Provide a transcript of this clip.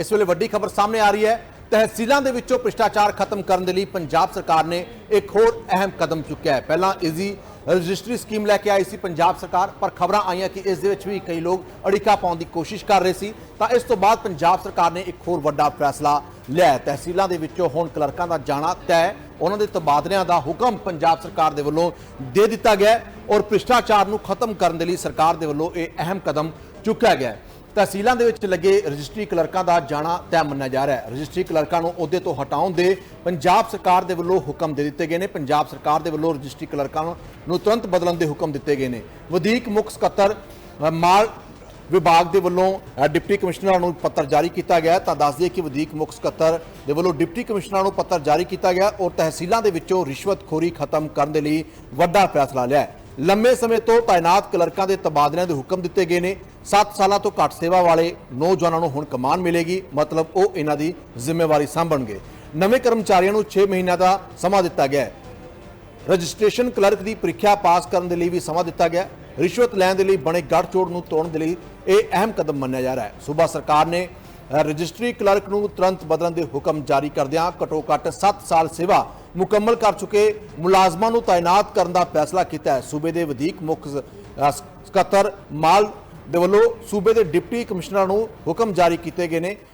ਇਸ ਵੇਲੇ ਵੱਡੀ ਖਬਰ ਸਾਹਮਣੇ ਆ ਰਹੀ ਹੈ। ਤਹਿਸੀਲਾਂ ਦੇ ਵਿੱਚੋਂ ਭ੍ਰਿਸ਼ਟਾਚਾਰ ਖਤਮ ਕਰਨ ਦੇ ਲਈ ਪੰਜਾਬ ਸਰਕਾਰ ਨੇ ਇੱਕ ਹੋਰ ਅਹਿਮ ਕਦਮ ਚੁੱਕਿਆ ਹੈ। ਪਹਿਲਾਂ ਇਜ਼ੀ ਰਜਿਸਟਰੀ ਸਕੀਮ ਲੈ ਕੇ ਆਈ ਸੀ ਪੰਜਾਬ ਸਰਕਾਰ, ਪਰ ਖਬਰਾਂ ਆਈਆਂ ਕਿ ਇਸ ਦੇ ਵਿੱਚ ਵੀ ਕਈ ਲੋਕ ਅੜਿੱਕਾ ਪਾਉਣ ਦੀ ਕੋਸ਼ਿਸ਼ ਕਰ ਰਹੇ ਸੀ। ਤਾਂ ਇਸ ਤੋਂ ਬਾਅਦ ਪੰਜਾਬ ਸਰਕਾਰ ਨੇ ਇੱਕ ਹੋਰ ਵੱਡਾ ਫੈਸਲਾ ਲਿਆ ਤਹਿਸੀਲਾਂ ਦੇ ਵਿੱਚੋਂ ਹੁਣ ਕਲਰਕਾਂ ਦਾ ਜਾਣਾ ਤੈਅ ਉਹਨਾਂ ਦੇ ਤਬਾਦਲਿਆਂ ਦਾ ਹੁਕਮ ਪੰਜਾਬ ਸਰਕਾਰ ਦੇ ਵੱਲੋਂ ਦੇ ਦਿੱਤਾ ਗਿਆ ਔਰ ਭ੍ਰਿਸ਼ਟਾਚਾਰ ਨੂੰ ਖਤਮ ਕਰਨ ਦੇ ਲਈ ਸਰਕਾਰ ਦੇ ਵੱਲੋਂ ਇਹ ਅਹਿਮ ਕਦਮ ਚੁੱਕਿਆ ਗਿਆ ਹੈ। ਤਹਿਸੀਲਾਂ ਦੇ ਵਿੱਚ ਲੱਗੇ ਰਜਿਸਟਰੀ ਕਲਰਕਾਂ ਦਾ ਜਾਣਾ ਤੈਅ ਮੰਨਿਆ ਜਾ ਰਿਹਾ ਹੈ। ਰਜਿਸਟਰੀ ਕਲਰਕਾਂ ਨੂੰ ਅਹੁਦੇ ਤੋਂ ਹਟਾਉਣ ਦੇ ਪੰਜਾਬ ਸਰਕਾਰ ਦੇ ਵੱਲੋਂ ਹੁਕਮ ਦੇ ਦਿੱਤੇ ਗਏ ਨੇ। ਪੰਜਾਬ ਸਰਕਾਰ ਦੇ ਵੱਲੋਂ ਰਜਿਸਟਰੀ ਕਲਰਕਾਂ ਨੂੰ- ਤੁਰੰਤ ਬਦਲਣ ਦੇ ਹੁਕਮ ਦਿੱਤੇ ਗਏ ਨੇ। ਵਧੀਕ ਮੁੱਖ ਸਕੱਤਰ ਮਾਲ ਵਿਭਾਗ ਦੇ ਵੱਲੋਂ ਡਿਪਟੀ ਕਮਿਸ਼ਨਰਾਂ ਨੂੰ ਪੱਤਰ ਜਾਰੀ ਕੀਤਾ ਗਿਆ ਤਾਂ ਦੱਸ ਦਈਏ ਕਿ ਵਧੀਕ ਮੁੱਖ ਸਕੱਤਰ ਦੇ ਵੱਲੋਂ ਡਿਪਟੀ ਕਮਿਸ਼ਨਰਾਂ ਨੂੰ ਪੱਤਰ ਜਾਰੀ ਕੀਤਾ ਗਿਆ ਔਰ ਤਹਿਸੀਲਾਂ ਦੇ ਵਿੱਚੋਂ ਰਿਸ਼ਵਤਖੋਰੀ ਖਤਮ ਕਰਨ ਦੇ ਲਈ ਵੱਡਾ ਫੈਸਲਾ ਲਿਆ ਹੈ। ਲੰਮੇ ਸਮੇਂ ਤੋਂ ਤਾਇਨਾਤ ਕਲਰਕਾਂ ਦੇ ਤਬਾਦਲਿਆਂ ਦੇ ਹੁਕਮ ਦਿੱਤੇ ਗਏ ਨੇ। 7 ਸਾਲਾਂ ਤੋਂ ਘੱਟ ਸੇਵਾ ਵਾਲੇ ਨੌਜਵਾਨਾਂ ਨੂੰ ਹੁਣ ਕਮਾਨ ਮਿਲੇਗੀ, ਮਤਲਬ ਉਹ ਇਹਨਾਂ ਦੀ ਜ਼ਿੰਮੇਵਾਰੀ ਸੰਭਣਗੇ। ਨਵੇਂ ਕਰਮਚਾਰੀਆਂ ਨੂੰ 6 ਮਹੀਨਿਆਂ ਦਾ ਸਮਾਂ ਦਿੱਤਾ ਗਿਆ ਹੈ। ਰਜਿਸਟ੍ਰੇਸ਼ਨ ਕਲਰਕ ਦੀ ਪ੍ਰੀਖਿਆ ਪਾਸ ਕਰਨ ਦੇ ਲਈ ਵੀ ਸਮਾਂ ਦਿੱਤਾ ਗਿਆ ਰਿਸ਼ਵਤ ਲੈਣ ਦੇ ਲਈ ਬਣੇ ਗੱਠਜੋੜ ਨੂੰ ਤੋੜਨ ਦੇ ਲਈ ਇਹ ਅਹਿਮ ਕਦਮ ਮੰਨਿਆ ਜਾ ਰਿਹਾ ਹੈ। ਸੂਬਾ ਸਰਕਾਰ ਨੇ ਰਜਿਸਟਰੀ ਕਲਰਕ ਨੂੰ ਤੁਰੰਤ ਬਦਲਣ ਦੇ ਹੁਕਮ ਜਾਰੀ ਕਰਦਿਆਂ ਘੱਟੋ ਘੱਟ 7 ਸਾਲ ਸੇਵਾ ਮੁਕੰਮਲ ਕਰ ਚੁੱਕੇ ਮੁਲਾਜ਼ਮਾਂ ਨੂੰ ਤਾਇਨਾਤ ਕਰਨ ਦਾ ਫੈਸਲਾ ਕੀਤਾ ਹੈ। ਸੂਬੇ ਦੇ ਵਧੀਕ ਮੁੱਖ ਸਕੱਤਰ ਮਾਲ ਦੇ ਵੱਲੋਂ ਸੂਬੇ ਦੇ ਡਿਪਟੀ ਕਮਿਸ਼ਨਰਾਂ ਨੂੰ ਹੁਕਮ ਜਾਰੀ ਕੀਤੇ ਗਏ ਨੇ।